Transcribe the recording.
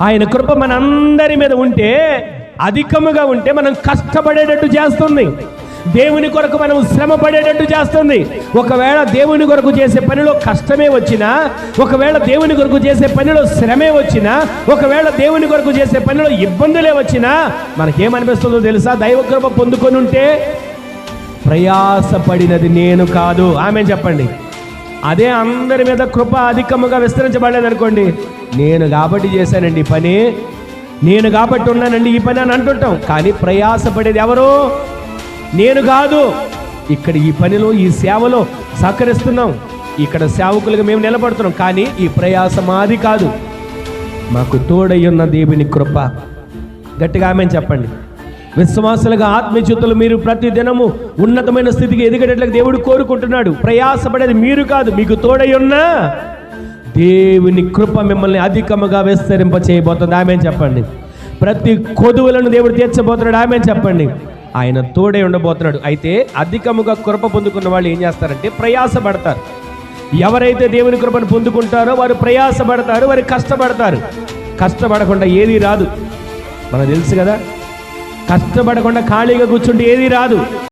ఆయన కృప మనందరి మీద ఉంటే అధికముగా ఉంటే మనం కష్టపడేటట్టు చేస్తుంది. దేవుని కొరకు మనం శ్రమ పడేటట్టు చేస్తుంది. ఒకవేళ దేవుని కొరకు చేసే పనిలో కష్టమే వచ్చినా ఒకవేళ దేవుని కొరకు చేసే పనిలో శ్రమే వచ్చినా ఒకవేళ దేవుని కొరకు చేసే పనిలో ఇబ్బందులే వచ్చినా మనకేమనిపిస్తుందో తెలుసా? దైవ కృప పొందుకొని ఉంటే ప్రయాసపడినది నేను కాదు. ఆమె చెప్పండి. అదే అందరి మీద కృప అధికముగా విస్తరించబడలేదనుకోండి. నేను కాబట్టి చేశానండి ఈ పని. నేను కాబట్టి ఉన్నానండి ఈ పని అని అంటుంటాం. కానీ ప్రయాసపడేది ఎవరు? నేను కాదు. ఇక్కడ ఈ పనిలో ఈ సేవలో సహకరిస్తున్నాం. ఇక్కడ సేవకులుగా మేము నిలబడుతున్నాం. కానీ ఈ ప్రయాస మాది కాదు. మాకు తోడయ్యున్న దేవుని కృప. గట్టిగా ఆమె చెప్పండి. విశ్వాసులుగా ఆత్మీయచుతులు మీరు ప్రతి దినము ఉన్నతమైన స్థితికి ఎదిగేటట్లుగా దేవుడు కోరుకుంటున్నాడు. ప్రయాసపడేది మీరు కాదు మీకు తోడై ఉన్నా దేవుని కృప మిమ్మల్ని అధికముగా విస్తరింప చేయబోతుంది. ఆమె చెప్పండి. ప్రతి కొదువులను దేవుడు తీర్చబోతున్నాడు. ఆమె చెప్పండి. ఆయన తోడే ఉండబోతున్నాడు. అయితే అధికముగా కృప పొందుకున్న వాళ్ళు ఏం చేస్తారంటే ప్రయాసపడతారు. ఎవరైతే దేవుని కృపను పొందుకుంటారో వారు ప్రయాసపడతారు వారు కష్టపడతారు. కష్టపడకుండా ఏది రాదు. మనకు తెలుసు కదా కష్టపడకుండా ఖాళీగా కూర్చుంటే ఏది రాదు.